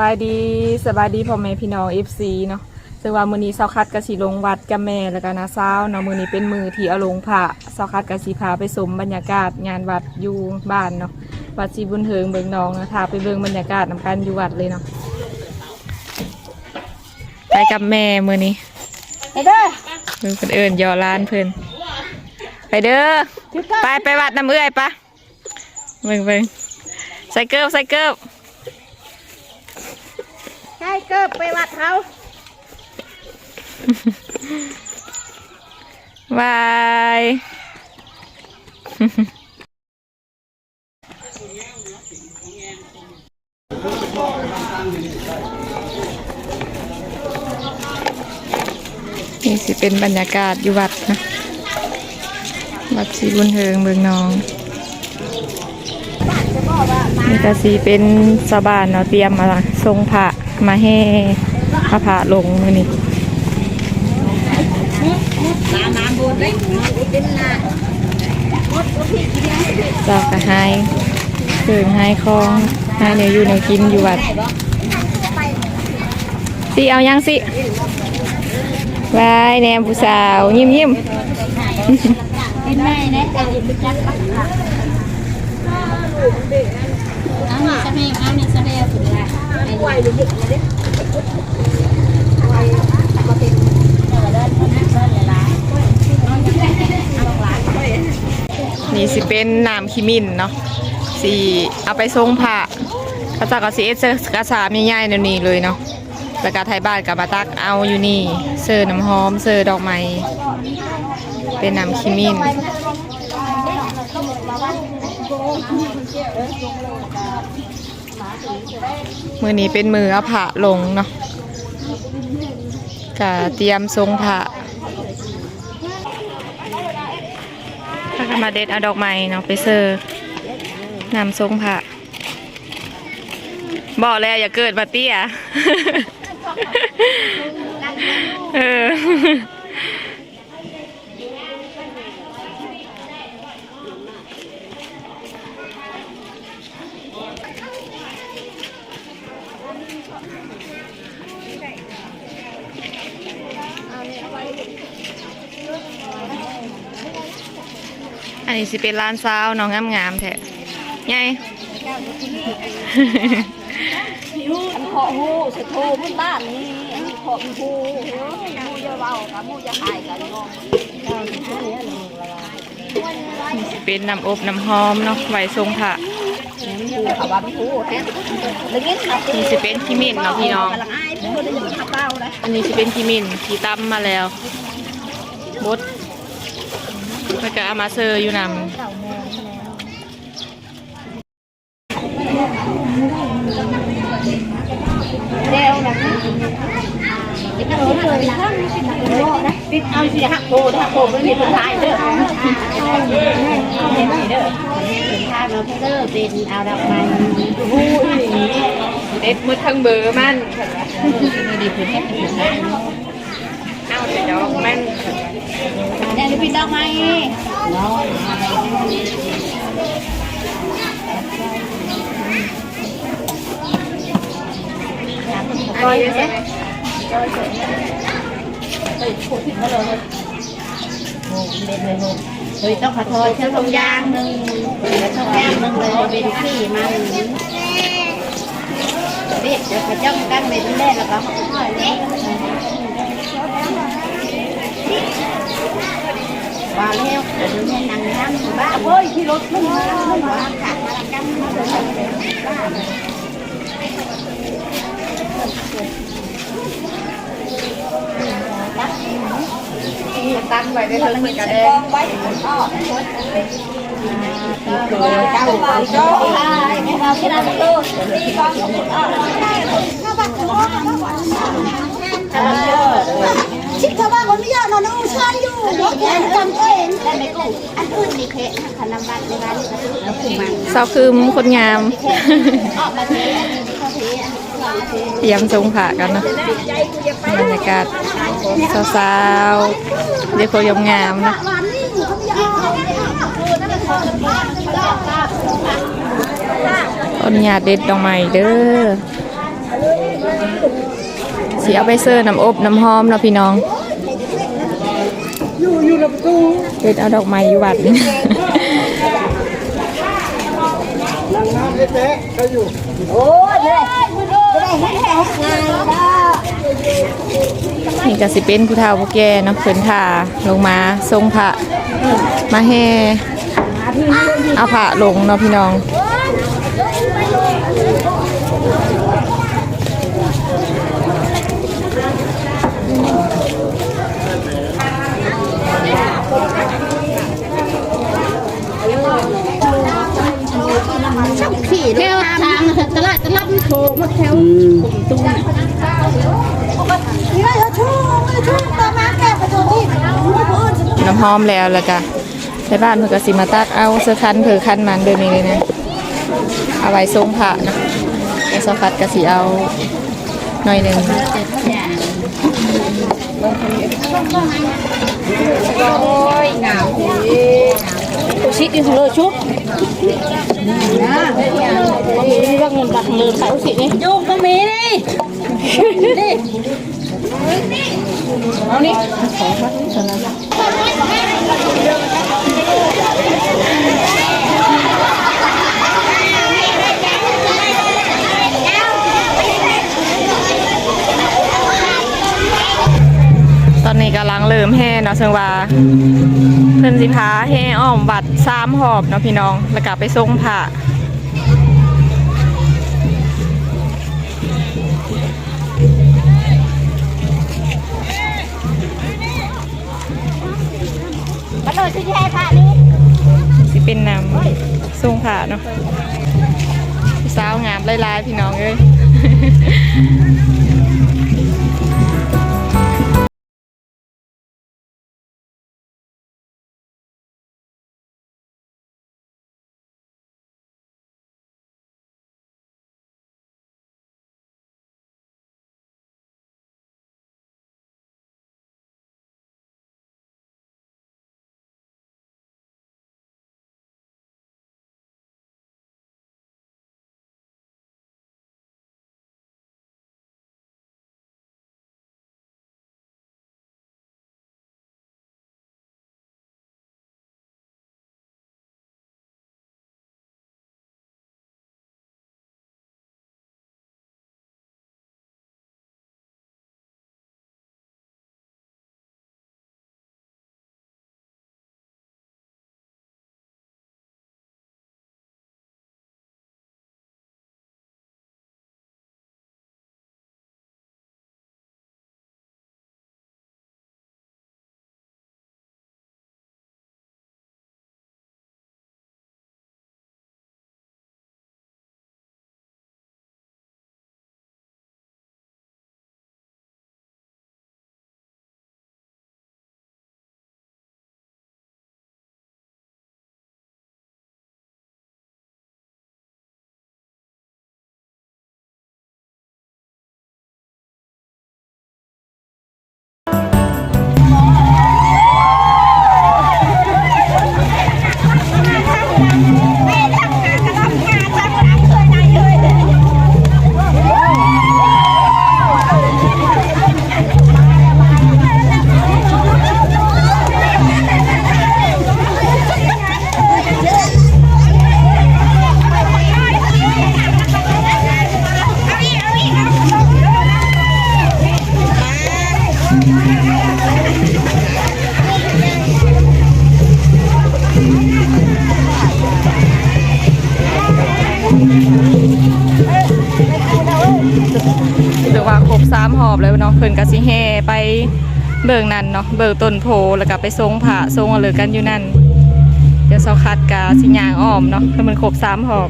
บายดีสบายดีพ่อแม่พี่น้อง FC เนาะซึ่งว่ามื้อนี้เซาคัดกะสิลงวัดกับแม่แล้วก็นาซาวเนาะมื้อนี้เป็นมือที่เอาลงพระเซาคัดกะสิพาไปชมบรรยากาศงานวัดอยู่บ้านเนาะวัดศรีบุญเฮิงเบิงนองนะพาไปเบิ่งบรรยากาศนำกันอยู่วัดเลยเนาะไปกับแม่มื้อนี้ไปเด้อเพิ่นเพิ่นเอิ้นยอร้านเพิ่นไปเด้อถือก้าไปไปวัดน้ำเอื้อยปะเบิ่งเบิ่งใส่เกิบใส่เกิบ ใช่เกิบไปวัดเขาบายนี่สิเป็นบรรยากาศอยู่วัดนะ วัดศรีบุญเฮิงเมืองนอง นี่ก็สีเป็นสาวบานเนาะเตรียมมาทรงพระ มาให้พระพระลงมือนี้น้ำน้ำบนได้เจ้ากระหายเกิงหายคลองหายเนี่ยอยู่ในกินอยู่วัดสิเอายังสิวายแนมผู้สาวยิ้มยิ้มเป็น ไวหรือหยุดเลยไวมาเป็นเออด้านด้านเลยล้างนี่สิเป็นน้ำขีมินเนาะสิเอาไปทรงพระกระจากกระสีเอสกระสามีใหญ่ๆเดี๋ยวนี้เลยเนาะแล้วก็ไทยบ้านกับมาตักเอาอยู่นี่ เสิร์น้ำหอม เสิร์ดอกไม้เป็นน้ำขีมิน มือนี้เป็นมืออาผะลงเนาะกะเตรียมทรงผะถ้ากันมาเด็ดเอาดอกไม้เนาะไปเซอร์นำทรงผะบอกแล้วอย่าเกิดมาเตี้ยเออ นี้สิเป็นร้านซาวน้องงามๆแท้ไงอันขอหูสะโทพื้นบ้านนี่อันขอหูหูจะเบากับหูจะหายกันงงนี่สิเป็นน้ำอบน้ำหอมเนาะไว้ทรงผ่านะนี่สิเป็นขี้มินเนาะพี่น้อง อันนี้สิเป็นขี้มินที่ตำมมาแล้ว แล้วก็เอามาเซอร์อยู่นำเร็วนะติดเอาเลยนะติดอาสิหักโบหักโบไม่มีคนทายเด้อเด้อทายมาเด้อเป็นเอาดอกไม้หูอีเด็ดมืดทั้งเบอร์มันดีเป็นทายเอาแต่ดอกมันเนี่ยจะเป็น ดอกไม้น้อยอันนี้ใช่ไหมเฮ้ยต้องขอโทษเชื่อทงยางหนึ่งแล้วทงยางหนึ่งเลยเป็นขี้มันเด็ดเดี๋ยวเขาจ้องกันเป็นแรกแล้วก็ค่อยว่าแล้วเดี๋ยวแม่นั่งนั่ง บ้าเฮ้ยที่รถขึ้นมาขึ้นมาขาดมาละกันมาเลยบ้าตั้งไว้ได้เพิ่มเหมือนกันเองไว้อ้อเจ้าเจ้าเจ้าไม่มาที่นั่นตู้ตีกองอ้อข้าบัตรข้าบัตรข้าบัตรชิคชาวบ้านคนไม่ยากนอนน้องชายอยู่เด็กแก่จำเอ งแต่ไม่กู้อันอื่นนี่เพะขนมบัตรในร้านแล้วคือมันสาคืมคนงามออกมาเทอันนี้เขาเทอันนี้เขาเทเตรียมทรงผ้ากันเนะบรรยากาศสาวๆเด็กคนงามๆเนาะวันนี้เขาไม่ยากคือนั่นเป็นคนบ้านบ้านบ้าเด็ดดอกไม้เด้อสิเอาไปเซอร์น้ำอบน้ำหอมเนาะพี่น้อง อยู่อยู่ระประตูเฮ็ดเอาดอกไม้อยู่วัดนี่นั่งน้ำเจ๊ๆก็อยู่ โอ้ยเลยจะได้ให้ให้งานน้อนี่ก็สิเป็นผู้เฒ่าผู้แก่เนาะเพิ่นท่าลงมาทรงพระมาแห่เอาพระลงเนาะพี่น้อง ขี่ แถวทางตลาดตลาดโถหมดแถวตุ้งนี่ไงชูชูตามาแก้ประตูที่น้ำหอมแล้วแล้วก็ในบ้านเพิ่นก็สิมาตักเอาเสื้อคันเผื่อคันมันเดินนี้เลยนะเอาไว้ทรงพระเนาะแล้วสกัดก็สิเอาหน่อยหนึงโอ้ยหนาวตัวชิด อยู่เลยชุบนะมีเรื่องเงินบัตรเงินใส่อุสินี่ยุ่งก็มีนี่นี่ อนนี้กำลังเริ่มแห่เนาะเชิงว่าเพิ่นสิพาแห่อ้อมวัดสามหอบเนาะพี่น้องแล้วก็ไปทรงพระมาเลยที่แค่ผ้านี่สิเป็นนำทรงพระเนาะสาวงามหลายๆพี่น้องเอ้ย เพิ่นก็สิแห่ไปเบิกนั่นเนาะเบิกต้นโพแล้วก็ไปทรงผาทรงอะไรกันอยู่นั่นเดี๋ยวเอาคัดกาสิยางอ้อมเนาะเพื่อมันครบสามหอบ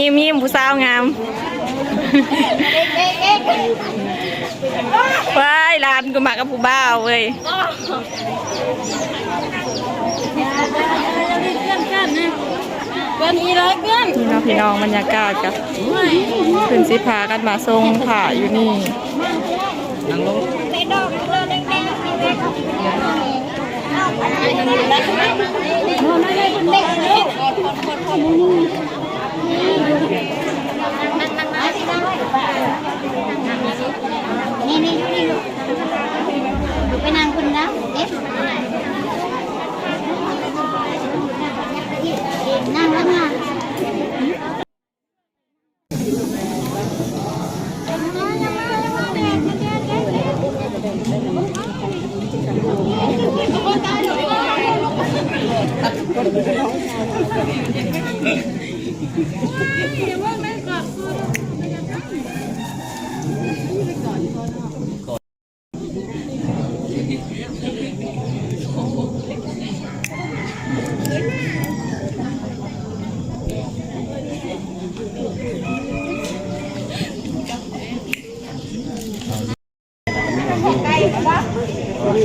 ยิ้มยิ้มผู้สาวงามว้ายร้านก็มากับผู้บ่าวเว้ยเกินอีร้อยเกินนี่เนาะพี่น้องบรรยากาศกับขึ้นสิพากันมาทรงผ่าอยู่นี่นี่นี่นี่ลูกลูก ไปนั่งคุณแล้วเอ๊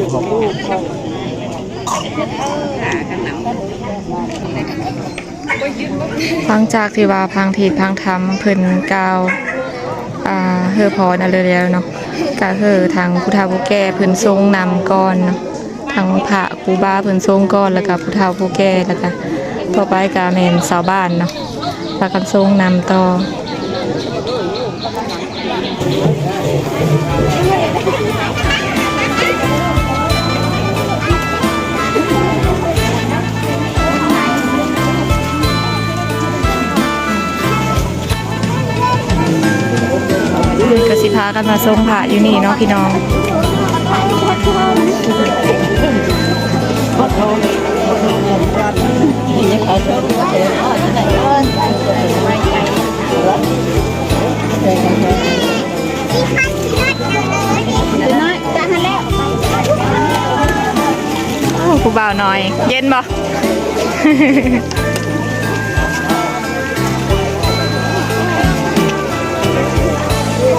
ะนั่งล้วไงฟังจากที่ว่าพังเทศพังธรรมเพิ่นกาวอ่าเฮอพอนั่นเลยแล้วเนาะก็คือทางผู้เฒ่าผู้แก่เพิ่นทรงนำก่อนเนาะทางพระครูบาเพิ่นทรงก่อนแล้วก็ผู้เฒ่าผู้แก่แล้วก็ต่อไปก็แม่นชาวบ้านเนาะแล้วกันทรงนำต่อ กสิพากันมาทรงผ่าอยู่นี่เนาะพี่น้องน้อยจะหันแล้วโอ้ผู้บ่าวน้อย เย็นบ่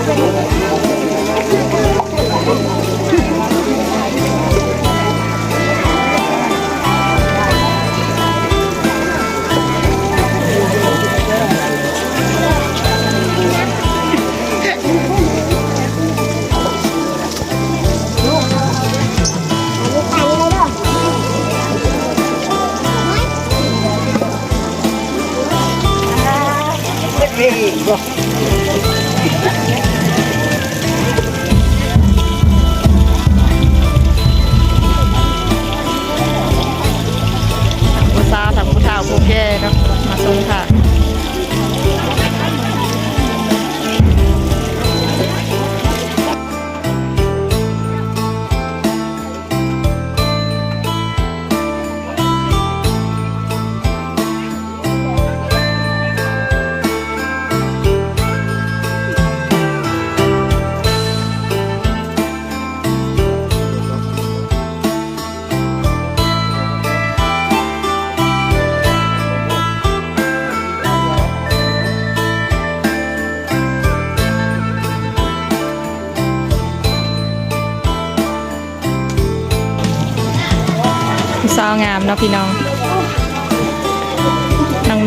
ผู้ สาวงามเนาะพี่น้อง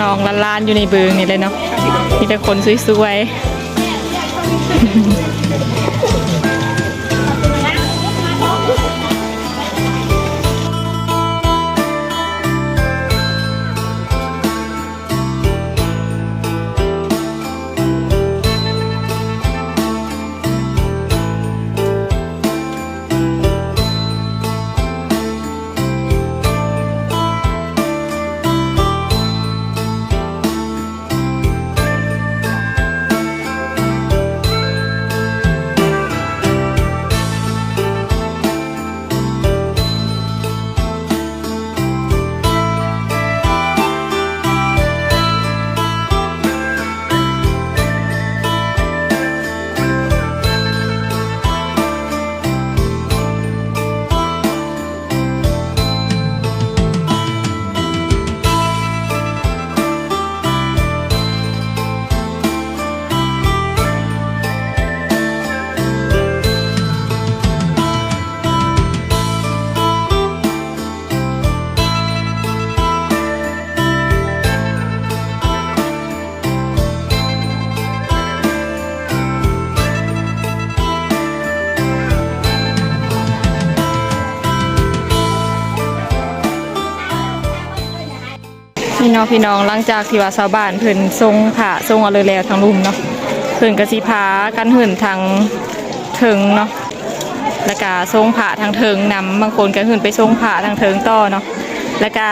น้องๆล้านๆอยู่ในเบืองนี่เลยเนาะมีแต่คนสวย เนาะพี่น้องหลังจากที่ว่าชาวบ้านเพิ่นทรงผ่าทรงเอาเลยแล้วทางลุมเนาะเพิ่นก็สิพากันหื่นทางเถิงเนาะแล้วก็ทรงผ่าทางเถิงนำบางคนก็หื่นไปทรงผ่าทางเถิงต่อเนาะแล้วก็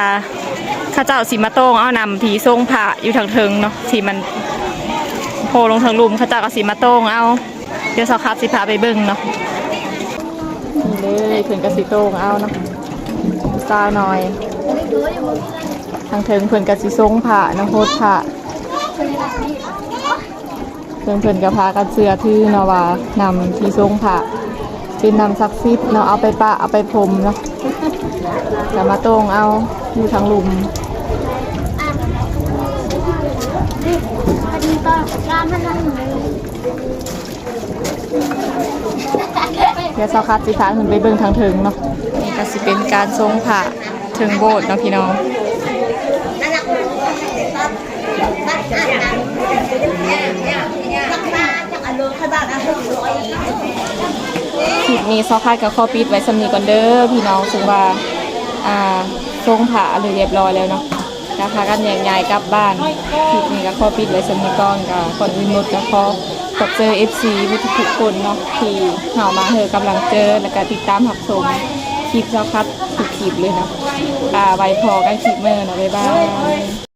ข้าเจ้าสิมาโต้งเอานำที่ทรงผ่าอยู่ทางเถิงเนาะที่มันโผล่ลงทางลุมข้าเจ้าก็สิมาโต้งเอาเดี๋ยวสาวคัดสิพาไปเบิ่งเนาะนี่เลยเพิ่นก็สิโต้งเอาเนาะซาหน่อย ทางเทิงเพิ่นกับสิทรงผ่าน้ำโพดผ่าเพิ่นเพิ่นกับพากันเสือทื่เนาะว่านำที่ทรงผ่าเป็นนำซักซิดเนาะเอาไปปะเอาไปพรมเนาะจะมาตรงเอาอยู่ทางลุมพอดีตอนร้านมันนั่งเดี๋ยวสาวคัดสิพาขึ้นไปเบิ่งทางเทิงเนาะนี่ก็สิเป็นการทรงผ่าเทิงโบสถ์เนาะพี่น้อง คลิปนี้ซอคัดกับข้อปิดไว้สำนีก่อนเด้อพี่น้องซึ่งว่า อ่าทรงผ่าเลยเรียบร้อยแล้วเนาะกาพากันแยกย้ายกลับบ้านคลิปนี้ก็ข้อปิดไว้สำนีก่อนกับก่อนอื่นหมดก็ขอขอบเจอ FC ทุกคนเนาะที่เฮามาเฮอกำลังเจอแล้วก็ติดตามหับชมคลิปซอคัดทุกคลิปเลยเนาะอ่าไว้พอกันคลิปเมื่อเนาะบ๊ายบาย